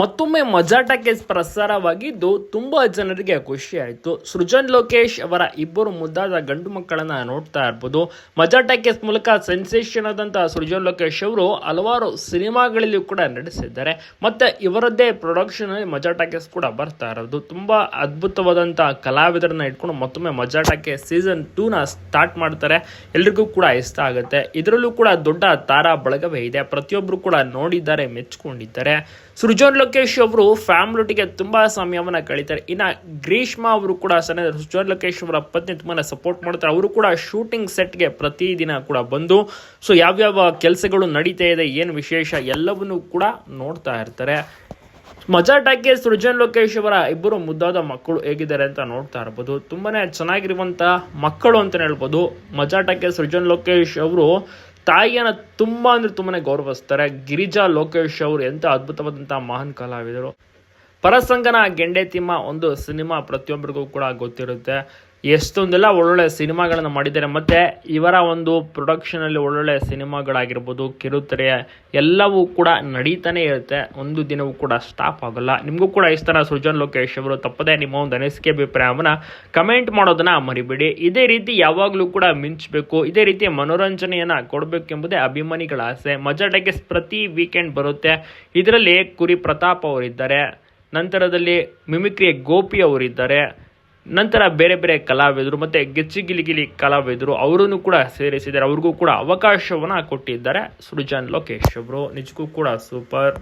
ಮತ್ತೊಮ್ಮೆ ಮಜಾಟ ಕೇಸ್ ಪ್ರಸಾರವಾಗಿದ್ದು ತುಂಬಾ ಜನರಿಗೆ ಖುಷಿಯಾಯಿತು. ಸೃಜನ್ ಲೋಕೇಶ್ ಅವರ ಇಬ್ಬರು ಮುದ್ದಾದ ಗಂಡು ಮಕ್ಕಳನ್ನ ನೋಡ್ತಾ ಇರ್ಬೋದು. ಮಜಾಟ ಕೇಸ್ ಮೂಲಕ ಸೆನ್ಸೇಷನ್ ಆದಂತಹ ಸೃಜನ್ ಲೋಕೇಶ್ ಅವರು ಹಲವಾರು ಸಿನಿಮಾಗಳಲ್ಲಿ ಕೂಡ ನಡೆಸಿದ್ದಾರೆ ಮತ್ತೆ ಇವರದ್ದೇ ಪ್ರೊಡಕ್ಷನ್ ಅಲ್ಲಿ ಮಜಾಟ ಕೇಸ್ ಕೂಡ ಬರ್ತಾ ಇರೋದು. ತುಂಬಾ ಅದ್ಭುತವಾದಂತಹ ಕಲಾವಿದರನ್ನ ಇಟ್ಕೊಂಡು ಮತ್ತೊಮ್ಮೆ ಮಜಾಟ ಕೇಸ್ ಸೀಸನ್ ಟೂ ನ ಸ್ಟಾರ್ಟ್ ಮಾಡ್ತಾರೆ. ಎಲ್ರಿಗೂ ಕೂಡ ಇಷ್ಟ ಆಗುತ್ತೆ. ಇದರಲ್ಲೂ ಕೂಡ ದೊಡ್ಡ ತಾರಾ ಬಳಗವೇ ಇದೆ. ಪ್ರತಿಯೊಬ್ಬರು ಕೂಡ ನೋಡಿದ್ದಾರೆ ಮೆಚ್ಚಿಕೊಂಡಿದ್ದಾರೆ ಸೃಜನ್ ಲೋಕೇಶ್ ಅವರು ಫ್ಯಾಮಿಲಿಟಿಗೆ ತುಂಬಾ ಸಮಯವನ್ನು ಕಳೀತಾರೆ. ಇನ್ನ ಗ್ರೀಷ್ಮಾ ಅವರು ಕೂಡ ಸಣ್ಣ ಸೃಜನ್ ಲೋಕೇಶ್ ಅವರ ಪತ್ನಿ ತುಂಬಾ ಸಪೋರ್ಟ್ ಮಾಡ್ತಾರೆ. ಅವರು ಕೂಡ ಶೂಟಿಂಗ್ ಸೆಟ್ಗೆ ಪ್ರತಿದಿನ ಕೂಡ ಬಂದು, ಸೊ, ಯಾವ್ಯಾವ ಕೆಲಸಗಳು ನಡೀತಾ ಇದೆ, ಏನು ವಿಶೇಷ ಎಲ್ಲವನ್ನೂ ಕೂಡ ನೋಡ್ತಾ ಇರ್ತಾರೆ. ಮಜಾ ಟಾಕಿ ಸೃಜನ್ ಲೋಕೇಶ್ ಅವರ ಇಬ್ಬರು ಮುದ್ದಾದ ಮಕ್ಕಳು ಹೇಗಿದ್ದಾರೆ ಅಂತ ನೋಡ್ತಾ ಇರ್ಬೋದು. ತುಂಬಾನೇ ಚೆನ್ನಾಗಿರುವಂತ ಮಕ್ಕಳು ಅಂತಾನೆ ಹೇಳ್ಬೋದು. ಮಜಾ ಟಾಕಿ ಸೃಜನ್ ಲೋಕೇಶ್ ಅವರು ತಾಯಿಯನ್ನ ತುಂಬಾ ಅಂದರೆ ತುಂಬಾ ಗೌರವಿಸ್ತಾರೆ. ಗಿರಿಜಾ ಲೋಕೇಶ್ ಅವರು ಎಂತ ಅದ್ಭುತವಾದಂಥ ಮಹಾನ್ ಕಲಾವಿದರು. ಪರಸಂಗನ ಗೆಂಡೆ ತಿಮ್ಮ ಒಂದು ಸಿನಿಮಾ ಪ್ರತಿಯೊಬ್ಬರಿಗೂ ಕೂಡ ಗೊತ್ತಿರುತ್ತೆ. ಎಷ್ಟೊಂದೆಲ್ಲ ಒಳ್ಳೊಳ್ಳೆ ಸಿನಿಮಾಗಳನ್ನು ಮಾಡಿದ್ದಾರೆ. ಮತ್ತು ಇವರ ಒಂದು ಪ್ರೊಡಕ್ಷನಲ್ಲಿ ಒಳ್ಳೊಳ್ಳೆ ಸಿನಿಮಾಗಳಾಗಿರ್ಬೋದು, ಕಿರುತೆರೆ ಎಲ್ಲವೂ ಕೂಡ ನಡೀತಾನೆ ಇರುತ್ತೆ. ಒಂದು ದಿನವೂ ಕೂಡ ಸ್ಟಾಪ್ ಆಗೋಲ್ಲ. ನಿಮಗೂ ಕೂಡ ಇಷ್ಟ ಸೃಜನ್ ಲೋಕೇಶ್ ಅವರು ತಪ್ಪದೆ ನಿಮ್ಮ ಒಂದು ಅನಿಸಿಕೆ ಅಭಿಪ್ರಾಯವನ್ನು ಕಮೆಂಟ್ ಮಾಡೋದನ್ನು ಮರಿಬೇಡಿ. ಇದೇ ರೀತಿ ಯಾವಾಗಲೂ ಕೂಡ ಮಿಂಚಬೇಕು. ಇದೇ ರೀತಿ ಮನೋರಂಜನೆಯನ್ನು ಕೊಡಬೇಕೆಂಬುದೇ ಅಭಿಮಾನಿಗಳ ಆಸೆ. ಮಜಾಟಗೆ ಪ್ರತಿ ವೀಕೆಂಡ್ ಬರುತ್ತೆ. ಇದರಲ್ಲಿ ಕುರಿ ಪ್ರತಾಪ್ ಅವರಿದ್ದಾರೆ. ನಂತರದಲ್ಲಿ ಮಿಮಿಕ್ರಿಯ ಗೋಪಿ ಅವರಿದ್ದಾರೆ. ನಂತರ ಬೇರೆ ಬೇರೆ ಕಲಾವಿದರು ಮತ್ತೆ ಗಿಲಿಗಿಲಿ ಕಲಾವಿದರು ಅವರನ್ನು ಕೂಡ ಸೇರಿಸಿದ್ದಾರೆ. ಅವ್ರಿಗೂ ಕೂಡ ಅವಕಾಶವನ್ನ ಕೊಟ್ಟಿದ್ದಾರೆ. ಸೃಜನ್ ಲೋಕೇಶ್ ಅವರು ನಿಜಕ್ಕೂ ಕೂಡ ಸೂಪರ್.